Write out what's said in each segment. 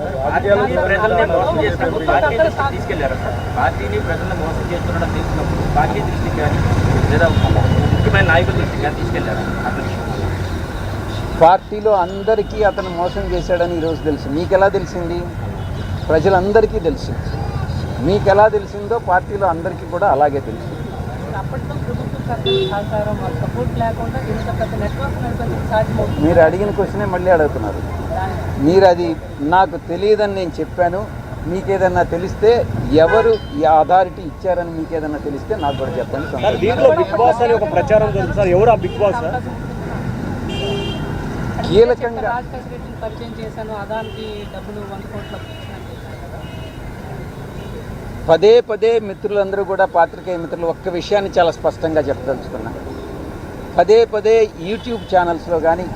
ప్రజల్ని మోసం చేసినప్పుడు పార్టీ దృష్టికి తీసుకెళ్ళారు సార్? పార్టీని ప్రజల్ని మోసం చేస్తున్నాడని తెలిసినప్పుడు పార్టీ దృష్టికి కానీ లేదా ముఖ్యమైన నాయకుల దృష్టికి కానీ తీసుకెళ్ళారు? పార్టీలో అందరికీ అతను మోసం చేశాడని ఈరోజు తెలుసు. మీకెలా తెలిసింది? ప్రజలందరికీ తెలుసు. మీకెలా తెలిసిందో పార్టీలో అందరికీ కూడా అలాగే తెలుసు. అప్పట్లో ప్రభుత్వ పెద్దల సహకారం వాళ్ళ సపోర్ట్ లేకుండా ఇంత పెద్ద నెట్వర్క్ నడిపేందుకు సాధ్యమవుతుంది. మీరు అడిగిన క్వశ్చనే మళ్ళీ అడుగుతున్నారు. మీరు అది నాకు తెలియదని నేను చెప్పాను. మీకేదన్నా తెలిస్తే ఎవరు ఈ అథారిటీ ఇచ్చారని మీకేదన్నా తెలిస్తే నాకు కూడా చెప్పండి. దీంట్లో బిగ్ బాస్ అని ఒక ప్రచారం జరుగుతుంది సార్. ఎవరు ఆ బిగ్ బాస్ కీలకంగా పదే పదే మిత్రులందరూ కూడా పాత్రికేయ మిత్రులు ఒక్క విషయాన్ని చాలా స్పష్టంగా చెప్పదలుచుకున్నా. పదే పదే యూట్యూబ్ ఛానల్స్లో కానీ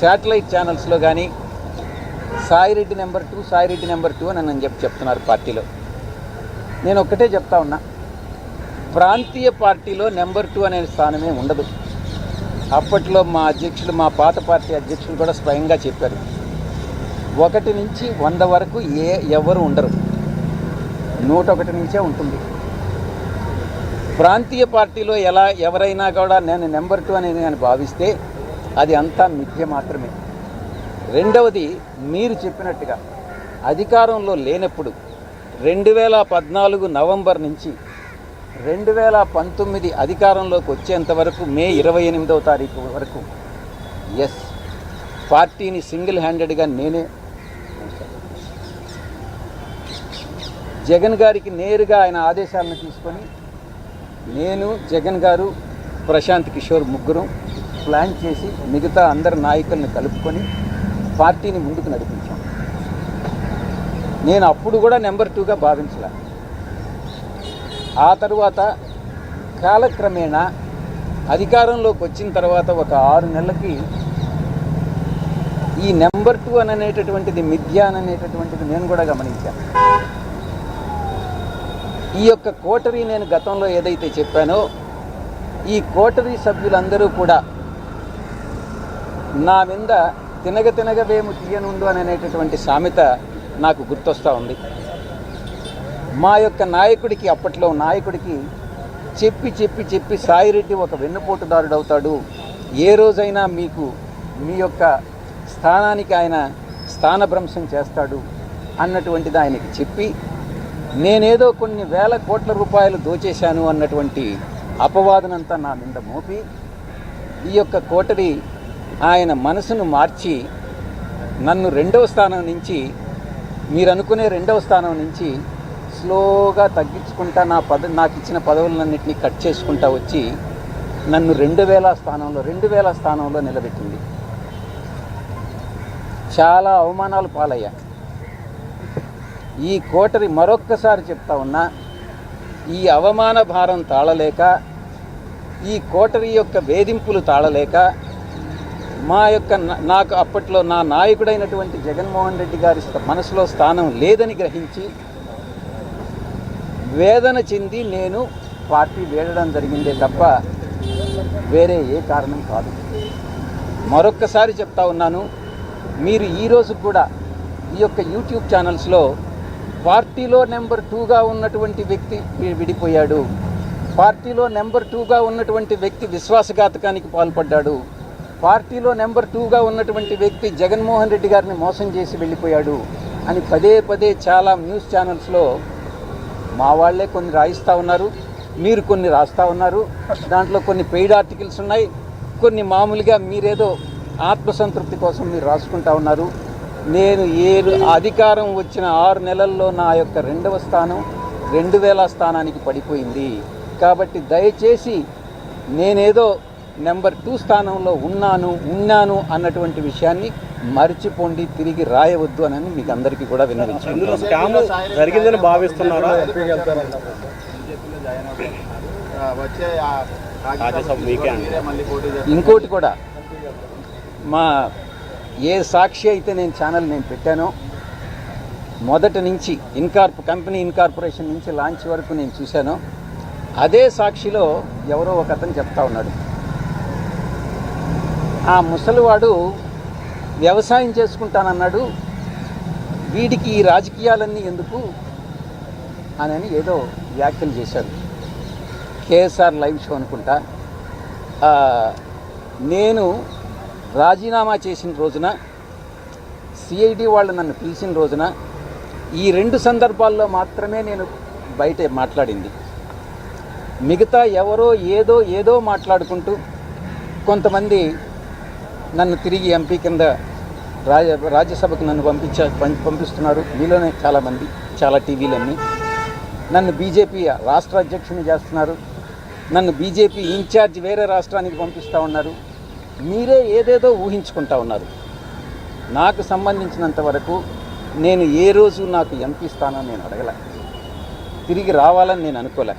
శాటిలైట్ ఛానల్స్లో కానీ Sai Reddy number two Sai Reddy number two అని అని చెప్పి చెప్తున్నారు పార్టీలో. నేను ఒక్కటే చెప్తా ఉన్నా. ప్రాంతీయ పార్టీలో నెంబర్ టూ అనే స్థానమే ఉండదు. అప్పట్లో మా అధ్యక్షులు మా పాత పార్టీ అధ్యక్షులు కూడా స్వయంగా చెప్పారు. ఒకటి నుంచి వంద వరకు ఏ ఎవరు ఉండరు. నూట ఒకటి నుంచే ఉంటుంది. ప్రాంతీయ పార్టీలో ఎలా ఎవరైనా కూడా నేను నెంబర్ టూ అనేది నేను భావిస్తే అది అంతా మిథ్య మాత్రమే. రెండవది మీరు చెప్పినట్టుగా అధికారంలో లేనప్పుడు రెండు వేల పద్నాలుగు నవంబర్ నుంచి రెండు వేల పంతొమ్మిది అధికారంలోకి వచ్చేంత వరకు మే ఇరవై ఎనిమిదవ తారీఖు వరకు ఎస్ పార్టీని సింగిల్ హ్యాండెడ్గా నేనే జగన్ గారికి నేరుగా ఆయన ఆదేశాలను తీసుకొని నేను జగన్ గారు ప్రశాంత్ కిషోర్ ముగ్గురు ప్లాన్ చేసి మిగతా అందరి నాయకులను కలుపుకొని పార్టీని ముందుకు నడిపించాం. నేను అప్పుడు కూడా నెంబర్ టూగా భావించలే. ఆ తరువాత కాలక్రమేణా అధికారంలోకి వచ్చిన తర్వాత ఒక ఆరు నెలలకి ఈ నెంబర్ టూ అని అనేటటువంటిది మిథ్య అని అనేటటువంటిది నేను కూడా గమనించాను ఈ యొక్క కోటరీ నేను గతంలో ఏదైతే చెప్పానో ఈ కోటరీ సభ్యులందరూ కూడా నా మీద తినగ తినగవేము తీయనుండు అని అనేటటువంటి సామెత నాకు గుర్తొస్తూ ఉంది. మా యొక్క నాయకుడికి అప్పట్లో నాయకుడికి చెప్పి చెప్పి చెప్పి సాయిరెడ్డి ఒక వెన్నుపోటుదారుడు అవుతాడు ఏ రోజైనా మీకు మీ యొక్క స్థానానికి ఆయన స్థానభ్రంశం చేస్తాడు అన్నటువంటిది ఆయనకి చెప్పి నేనేదో కొన్ని వేల కోట్ల రూపాయలు దోచేశాను అన్నటువంటి అపవాదనంతా నా మీద మోపి ఈ యొక్క కోటరి ఆయన మనసును మార్చి నన్ను రెండవ స్థానం నుంచి మీరు అనుకునే రెండవ స్థానం నుంచి స్లోగా తగ్గించుకుంటా నా పద నాకు ఇచ్చిన పదవులన్నింటినీ కట్ చేసుకుంటా వచ్చి నన్ను రెండు వేల స్థానంలో రెండు వేల స్థానంలో నిలబెట్టింది. చాలా అవమానాలు పాలయ్యా. ఈ కోటరి మరొక్కసారి చెప్తా ఉన్నా ఈ అవమాన భారం తాళలేక ఈ కోటరి యొక్క వేధింపులు తాళలేక మా యొక్క నాకు అప్పట్లో నా నాయకుడైనటువంటి జగన్మోహన్ రెడ్డి గారి మనసులో స్థానం లేదని గ్రహించి వేదన చెంది నేను పార్టీ వేడడం జరిగిందే తప్ప వేరే ఏ కారణం కాదు. మరొక్కసారి చెప్తా ఉన్నాను మీరు ఈరోజు కూడా ఈ యొక్క యూట్యూబ్ ఛానల్స్లో పార్టీలో నెంబర్ టూగా ఉన్నటువంటి వ్యక్తి విడిపోయాడు. పార్టీలో నెంబర్ టూగా ఉన్నటువంటి వ్యక్తి విశ్వాసఘాతకానికి పాల్పడ్డాడు. పార్టీలో నెంబర్ టూగా ఉన్నటువంటి వ్యక్తి జగన్మోహన్ రెడ్డి గారిని మోసం చేసి వెళ్ళిపోయాడు అని పదే పదే చాలా న్యూస్ ఛానల్స్లో మా వాళ్ళే కొన్ని రాయిస్తూ ఉన్నారు మీరు కొన్ని రాస్తూ ఉన్నారు. దాంట్లో కొన్ని పెయిడ్ ఆర్టికల్స్ ఉన్నాయి. కొన్ని మామూలుగా మీరేదో ఆత్మసంతృప్తి కోసం మీరు రాసుకుంటా ఉన్నారు. నేను ఏ అధికారం వచ్చిన ఆరు నెలల్లో నా యొక్క రెండవ స్థానం రెండు వేల స్థానానికి పడిపోయింది. కాబట్టి దయచేసి నేనేదో నెంబర్ టూ స్థానంలో ఉన్నాను ఉన్నాను అన్నటువంటి విషయాన్ని మర్చిపోండి తిరిగి రాయవద్దు అని మీకు అందరికీ కూడా స్కామ్ జరిగిందని భావిస్తున్నారా? ఇంకోటి కూడా మా ఏ సాక్షి అయితే నేను ఛానల్ నేను పెట్టానో మొదటి నుంచి ఇన్కార్ప్ కంపెనీ ఇన్కార్పొరేషన్ నుంచి లాంచ్ వరకు నేను చూశానో అదే సాక్షిలో ఎవరో ఒక అతను చెప్తా ఉన్నాడు. ఆ ముసలివాడు వ్యవసాయం చేసుకుంటానన్నాడు వీడికి ఈ రాజకీయాలన్నీ ఎందుకు అని ఏదో వ్యాఖ్యలు చేశారు కేఎస్ఆర్ లైవ్ షో అనుకుంటా. నేను రాజీనామా చేసిన రోజున సిఐడి వాళ్ళు నన్ను పిలిచిన రోజున ఈ రెండు సందర్భాల్లో మాత్రమే నేను బయట మాట్లాడింది. మిగతా ఎవరో ఏదో ఏదో మాట్లాడుకుంటూ కొంతమంది నన్ను తిరిగి ఎంపీ కింద రాజ రాజ్యసభకు నన్ను పంపించ పంపిస్తున్నారు. మీలోనే చాలామంది చాలా టీవీలన్నీ. నన్ను బీజేపీ రాష్ట్ర అధ్యక్షుని చేస్తున్నారు. నన్ను బీజేపీ ఇన్ఛార్జ్ వేరే రాష్ట్రానికి పంపిస్తూ ఉన్నారు. మీరే ఏదేదో ఊహించుకుంటా ఉన్నారు. నాకు సంబంధించినంత వరకు నేను ఏ రోజు నాకు ఎంపీ స్థానం నేను అడగలే. తిరిగి రావాలని నేను అనుకోలే.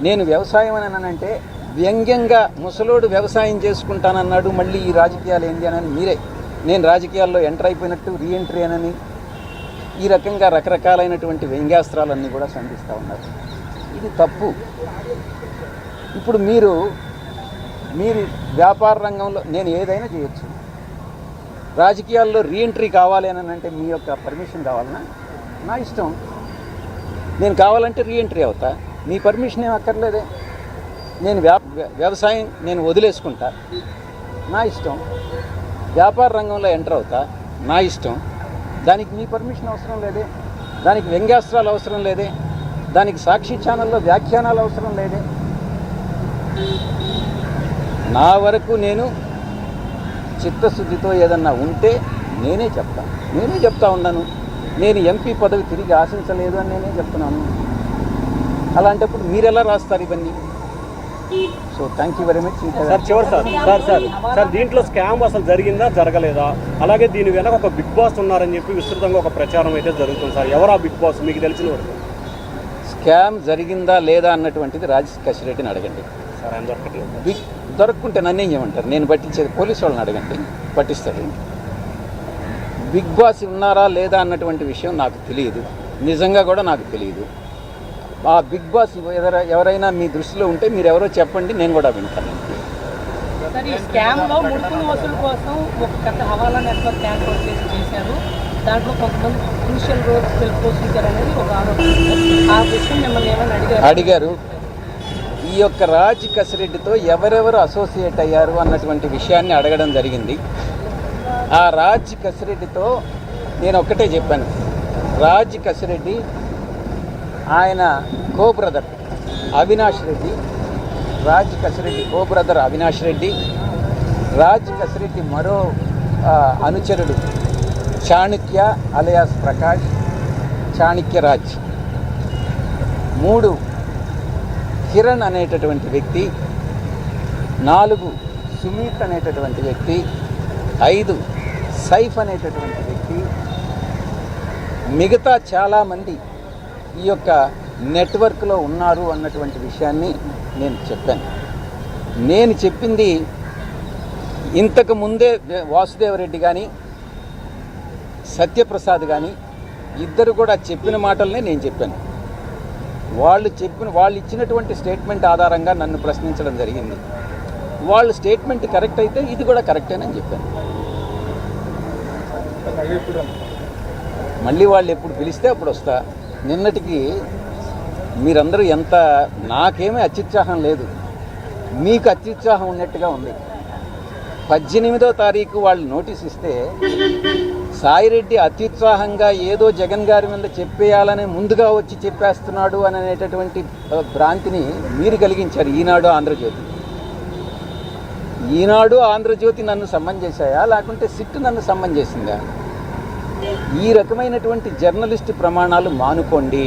నేను వ్యవసాయం అని అంటే వ్యంగ్యంగా ముసలోడు వ్యవసాయం చేసుకుంటానన్నాడు మళ్ళీ ఈ రాజకీయాలు ఏంటి అని మీరే. నేను రాజకీయాల్లో ఎంటర్ అయిపోయినట్టు రీఎంట్రీ అనని ఈ రకంగా రకరకాలైనటువంటి వ్యంగ్యాస్త్రాలన్నీ కూడా సంధిస్తూ ఉన్నారు. ఇది తప్పు. ఇప్పుడు మీరు మీరు వ్యాపార రంగంలో నేను ఏదైనా చేయొచ్చు. రాజకీయాల్లో రీఎంట్రీ కావాలి అని అంటే మీ యొక్క పర్మిషన్ కావాలన్నా నా ఇష్టం. నేను కావాలంటే రీఎంట్రీ అవుతా. మీ పర్మిషన్ ఏం అక్కర్లేదే. నేను వ్యా వ్యవసాయం నేను వదిలేసుకుంటా. నా ఇష్టం. వ్యాపార రంగంలో ఎంటర్ అవుతా. నా ఇష్టం. దానికి మీ పర్మిషన్ అవసరం లేదే. దానికి వ్యంగ్యాస్త్రాలు అవసరం లేదే. దానికి సాక్షి ఛానల్లో వ్యాఖ్యానాలు అవసరం లేదే. నా వరకు నేను చిత్తశుద్ధితో ఏదన్నా ఉంటే నేనే చెప్తాను నేనే చెప్తా ఉన్నాను నేను ఎంపీ పదవి తిరిగి ఆశించలేదు అని నేనే చెప్తున్నాను. అలాంటప్పుడు మీరెలా రాస్తారు ఇవన్నీ? So thank you very much sir చివరి సార్. సార్ సార్ సార్ దీంట్లో స్కామ్ అసలు జరిగిందా జరగలేదా? అలాగే దీని వెనక ఒక బిగ్ బాస్ ఉన్నారని చెప్పి విస్తృతంగా ఒక ప్రచారం అయితే జరుగుతుంది సార్. ఎవరు ఆ బిగ్ బాస్? మీకు తెలిసిన వరకు స్కామ్ జరిగిందా లేదా అన్నటువంటిది రాజశేఖర్ రెడ్డిని అడగండి. సార్ ఆయన దొరకట్లేదు. బిగ్ దొరక్కుంటే నన్నేం చేయమంటారు? నేను పట్టించేది పోలీసు వాళ్ళని అడగండి. పట్టిస్తారు. బిగ్ బాస్ ఉన్నారా లేదా అన్నటువంటి విషయం నాకు తెలియదు. నిజంగా కూడా నాకు తెలియదు. ఆ బిగ్ బాస్ ఎవర ఎవరైనా మీ దృష్టిలో ఉంటే మీరు ఎవరో చెప్పండి నేను కూడా వింటాను. సార్ ఈ స్కామ్లో ముడుపుల వసూలు కోసం ఒక పెద్ద హవాలా నెట్వర్క్ ఏర్పాటు చేసి చేశారు. దాంట్లో కొంతమంది క్రూషియల్ రోల్ పోషించారు అనేది ఒక ఆలోచన ఆ విషయం మిమ్మల్ని ఏమైనా అడిగారు? అడిగారు. ఈ యొక్క రాజ్ కసిరెడ్డితో ఎవరెవరు అసోసియేట్ అయ్యారు అన్నటువంటి విషయాన్ని అడగడం జరిగింది. ఆ రాజ్ కసిరెడ్డితో నేను ఒక్కటే చెప్పాను. రాజ్ కసిరెడ్డి ఆయన co brother Avinash Reddy Raj Kasireddy co brother Avinash Reddy Raj Kasireddy మరో అనుచరుడు చాణక్య అలయాస్ ప్రకాష్ చాణక్య రాజ్. మూడు కిరణ్ అనేటటువంటి వ్యక్తి నాలుగు సుమీత్ అనేటటువంటి వ్యక్తి ఐదు సైఫ్ అనేటటువంటి వ్యక్తి మిగతా చాలామంది ఈ యొక్క నెట్వర్క్లో ఉన్నారు అన్నటువంటి విషయాన్ని నేను చెప్పాను. నేను చెప్పింది ఇంతకు ముందే వాసుదేవరెడ్డి కానీ సత్యప్రసాద్ కానీ ఇద్దరు కూడా చెప్పిన మాటలనే నేను చెప్పాను. వాళ్ళు చెప్పిన వాళ్ళు ఇచ్చినటువంటి స్టేట్మెంట్ ఆధారంగా నన్ను ప్రశ్నించడం జరిగింది. వాళ్ళ స్టేట్మెంట్ కరెక్ట్ అయితే ఇది కూడా కరెక్టేనని చెప్పాను. మళ్ళీ వాళ్ళు ఎప్పుడు పిలిస్తే అప్పుడు వస్తా. నిన్నటికి మీరందరూ ఎంత నాకేమీ అత్యుత్సాహం లేదు. మీకు అత్యుత్సాహం ఉన్నట్టుగా ఉంది. పద్దెనిమిదో తారీఖు వాళ్ళు నోటీస్ ఇస్తే సాయిరెడ్డి అత్యుత్సాహంగా ఏదో జగన్ గారి మీద చెప్పేయాలని ముందుగా వచ్చి చెప్పేస్తున్నాడు అని అనేటటువంటి భ్రాంతిని మీరు కలిగించారు ఈనాడు ఆంధ్రజ్యోతి. ఈనాడు ఆంధ్రజ్యోతి నన్ను సమ్మన్ చేశాయా? లేకుంటే సిట్ నన్ను సమ్మన్ చేసిందా? ఈ రకమైనటువంటి జర్నలిస్ట్ ప్రమాణాలు మానుకోండి.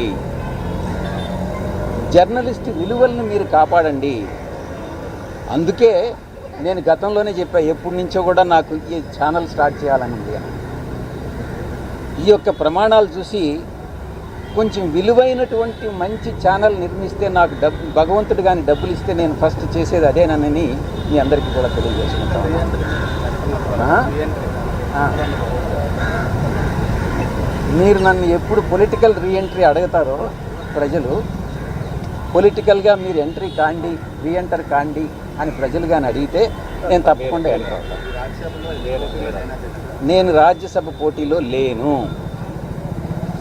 జర్నలిస్ట్ విలువలను మీరు కాపాడండి. అందుకే నేను గతంలోనే చెప్పా ఎప్పటి నుంచో కూడా నాకు ఈ ఛానల్ స్టార్ట్ చేయాలని ఉంది. ఈ యొక్క ప్రమాణాలు చూసి కొంచెం విలువైనటువంటి మంచి ఛానల్ నిర్మిస్తే నాకు డబ్బు భగవంతుడు కానీ డబ్బులు ఇస్తే నేను ఫస్ట్ చేసేది అదేనని మీ అందరికీ కూడా తెలియజేసుకుంటాను. మీరు నన్ను ఎప్పుడు పొలిటికల్ రీఎంట్రీ అడుగుతారో ప్రజలు పొలిటికల్గా మీరు ఎంట్రీ కాండి రీఎంటర్ కాండి అని ప్రజలు కానీ అడిగితే నేను తప్పకుండా ఎంటర్ అవుతాను నేను రాజ్యసభ పోటీలో లేను.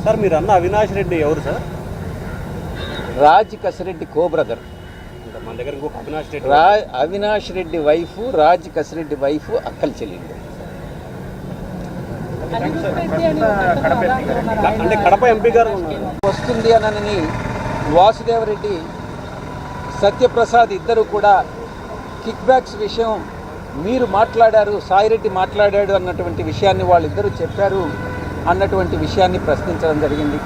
సార్ మీరు అన్న అవినాష్ రెడ్డి ఎవరు sir? Raj Kasireddy co brother. మన దగ్గర అవినాష్ రెడ్డి రా అవినాష్ రెడ్డి వైఫ్ రాజ్ కసిరెడ్డి వైఫ్ అక్కలు చెల్లిండు అనిరుద్ధ్ రెడ్డి అని ఒక అతను అలాగే ఉన్నారు. ఆయన అంటే కడప ఎంపీ గారు వస్తుంది అనని వాసుదేవరెడ్డి సత్యప్రసాద్ ఇద్దరు కూడా కిక్ బ్యాక్స్ విషయం మీరు మాట్లాడారు సాయిరెడ్డి మాట్లాడాడు అన్నటువంటి విషయాన్ని వాళ్ళిద్దరూ చెప్పారు అన్నటువంటి విషయాన్ని ప్రశ్నించడం జరిగింది.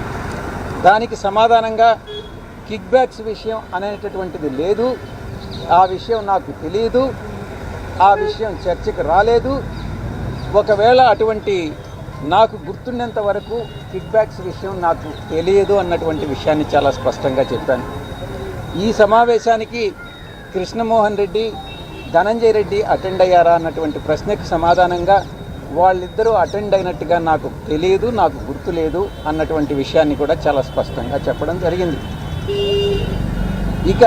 దానికి సమాధానంగా కిక్ బ్యాక్స్ విషయం అనేటటువంటిది లేదు. ఆ విషయం నాకు తెలియదు ఆ విషయం చర్చకు రాలేదు. ఒకవేళ అటువంటి నాకు గుర్తున్నంత వరకు కిక్బ్యాక్స్ విషయం నాకు తెలియదు అన్నటువంటి విషయాన్ని చాలా స్పష్టంగా చెప్పాను. ఈ సమావేశానికి కృష్ణమోహన్ రెడ్డి ధనంజయ రెడ్డి అటెండ్ అయ్యారా అన్నటువంటి ప్రశ్నకు సమాధానంగా వాళ్ళిద్దరూ అటెండ్ అయినట్టుగా నాకు తెలియదు నాకు గుర్తులేదు అన్నటువంటి విషయాన్ని కూడా చాలా స్పష్టంగా చెప్పడం జరిగింది. ఇక